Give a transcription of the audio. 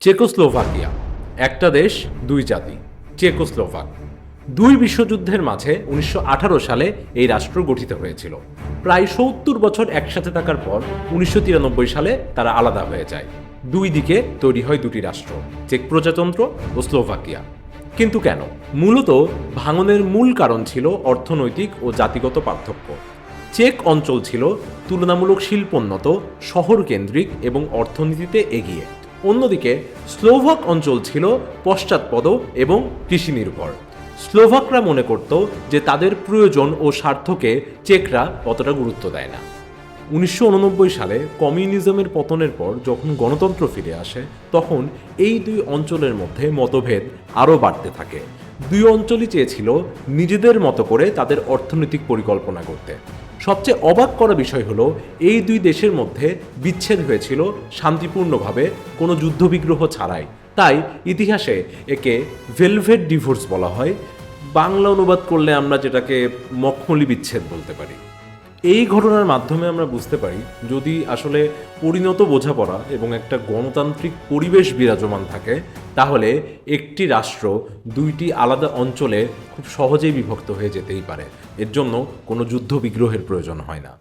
চেকোস্লোভাকিয়া, একটা দেশ, দুই জাতি। চেকোস্লোভাক। দুই বিশ্বযুদ্ধের মাঝে উনিশশো আঠারো সালে এই রাষ্ট্র গঠিত হয়েছিল। প্রায় সত্তর বছর একসাথে থাকার পর উনিশশো তিরানব্বই সালে তারা আলাদা হয়ে যায়। দুই দিকে তৈরি হয় দুটি রাষ্ট্র, চেক প্রজাতন্ত্র ও স্লোভাকিয়া। কিন্তু কেন? মূলত ভাঙনের মূল কারণ ছিল অর্থনৈতিক ও জাতিগত পার্থক্য। চেক অঞ্চল ছিল তুলনামূলক শিল্পোন্নত শহর কেন্দ্রিক এবং অর্থনীতিতে এগিয়ে। অন্যদিকে, স্লোভাক অঞ্চল ছিল পশ্চাৎপদ এবং কৃষি নির্ভর স্লোভাকরা মনে করত যে তাদের প্রয়োজন ও স্বার্থকে চেকরা অতটা গুরুত্ব দেয় না। উনিশশো উননব্বই সালে কমিউনিজমের পতনের পর যখন গণতন্ত্র ফিরে আসে, তখন এই দুই অঞ্চলের মধ্যে মতভেদ আরও বাড়তে থাকে। দুই অঞ্চলই চেয়েছিল নিজেদের মতো করে তাদের অর্থনৈতিক পরিকল্পনা করতে। সবচেয়ে অবাক করা বিষয় হলো, এই দুই দেশের মধ্যে বিচ্ছেদ হয়েছিল শান্তিপূর্ণভাবে, কোনো যুদ্ধবিগ্রহ ছাড়াই। তাই ইতিহাসে একে ভেলভেট ডিভোর্স বলা হয়। বাংলা অনুবাদ করলে আমরা যেটাকে মখমলি বিচ্ছেদ বলতে পারি। এই ঘটনার মাধ্যমে আমরা বুঝতে পারি, যদি আসলে পরিণত বোঝাপড়া এবং একটা গণতান্ত্রিক পরিবেশ বিরাজমান থাকে, তাহলে একটি রাষ্ট্র দুইটি আলাদা অঞ্চলে খুব সহজেই বিভক্ত হয়ে যেতেই পারে। এর জন্য কোনো যুদ্ধ বিগ্রহের প্রয়োজন হয় না।